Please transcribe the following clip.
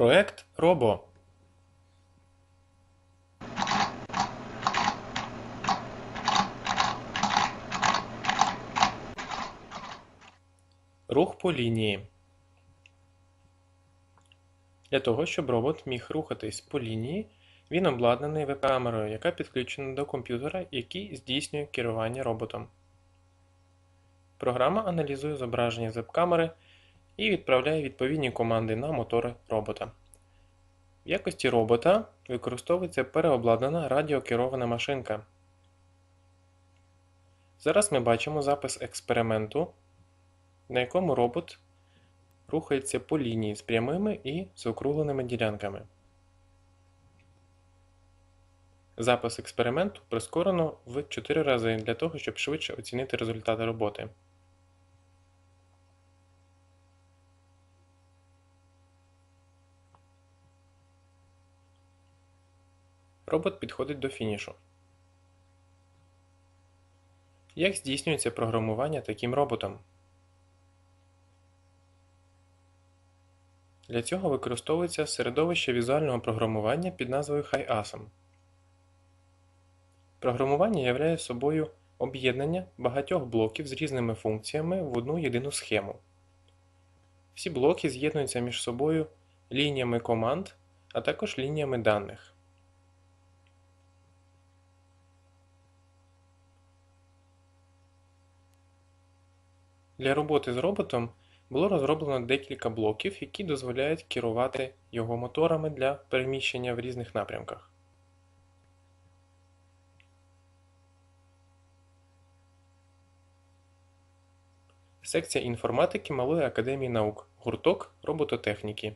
Проект Робо. Рух по лінії. Для того, щоб робот міг рухатись по лінії, він обладнаний веб-камерою, яка підключена до комп'ютера, який здійснює керування роботом. Програма аналізує зображення з веб-камери і відправляє відповідні команди на мотори робота. В якості робота використовується переобладнана радіокерована машинка. Зараз ми бачимо запис експерименту, на якому робот рухається по лінії з прямими і заокругленими ділянками. Запис експерименту прискорено в 4 рази для того, щоб швидше оцінити результати роботи. Робот підходить до фінішу. Як здійснюється програмування таким роботом? Для цього використовується середовище візуального програмування під назвою HiAsm. Програмування являє собою об'єднання багатьох блоків з різними функціями в одну єдину схему. Всі блоки з'єднуються між собою лініями команд, а також лініями даних. Для роботи з роботом було розроблено декілька блоків, які дозволяють керувати його моторами для переміщення в різних напрямках. Секція інформатики Малої академії наук. Гурток робототехніки.